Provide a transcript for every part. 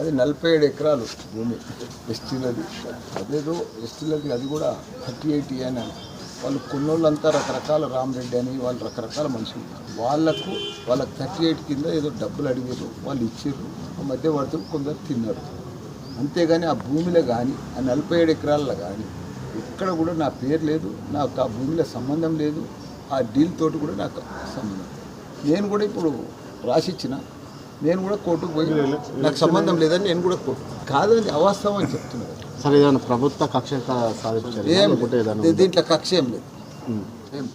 అది నలభై ఏడు ఎకరాలు భూమి. ఎస్టీలది. అదేదో ఎస్టీలది అది కూడా థర్టీ ఎయిటీ అని వాళ్ళు కొన్నోళ్ళంతా రకరకాల రామరెడ్డి అని వాళ్ళు రకరకాల మనుషులు. వాళ్ళకు వాళ్ళకి థర్టీ ఎయిట్ కింద ఏదో డబ్బులు అడిగారు. వాళ్ళు ఇచ్చారు. ఆ మధ్యవర్తులు కొందరు తిన్నారు. అంతేగాని ఆ భూమిలో కానీ ఆ నలభై ఏడు ఎకరాల్లో కానీ ఎక్కడ కూడా నా పేరు లేదు నాకు ఆ భూమిలో సంబంధం లేదు ఆ డీల్ తోటి కూడా నాకు సంబంధం నేను కూడా ఇప్పుడు రాసిచ్చిన నేను కూడా కోర్టుకు పోయి నాకు సంబంధం లేదని నేను కూడా కోర్టు కాదని అవాస్తవం అని చెప్తున్నాను. సరే ఏదైనా ప్రభుత్వ కక్ష సాధించారు. దీంట్లో కక్ష ఏం లేదు. ఏం?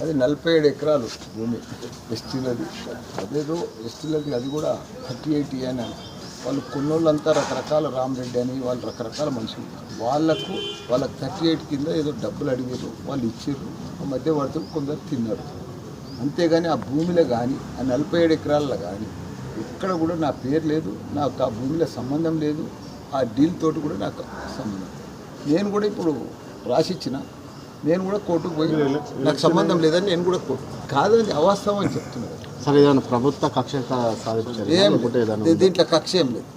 అది నలభై ఏడు ఎకరాలు భూమి. ఎస్టీలది. అదేదో ఎస్టీలది అది కూడా థర్టీ ఎయిట్ అని వాళ్ళు కొన్నోళ్ళంతా రకరకాల రామరెడ్డి అని వాళ్ళు రకరకాల మనుషులు వాళ్ళకు వాళ్ళకి థర్టీ ఎయిట్ కింద ఏదో డబ్బులు అడిగారు వాళ్ళు ఇచ్చారు ఆ మధ్యవర్తులు కొందరు తిన్నారు. అంతేగాని ఆ భూమిలో కానీ ఆ నలభై ఏడు ఎకరాల్లో కానీ ఎక్కడ కూడా నా పేరు లేదు నాకు ఆ భూమిలో సంబంధం లేదు ఆ డీల్ తోటి కూడా నాకు సంబంధం నేను కూడా ఇప్పుడు రాసిచ్చిన నేను కూడా కోర్టుకు పోయి నాకు సంబంధం లేదని నేను కూడా కోర్టు కాదని అవాస్తవం అని చెప్తున్నాను సరే ఏదైనా ప్రభుత్వ కక్ష సాధించారు. దీంట్లో కక్ష ఏం లేదు.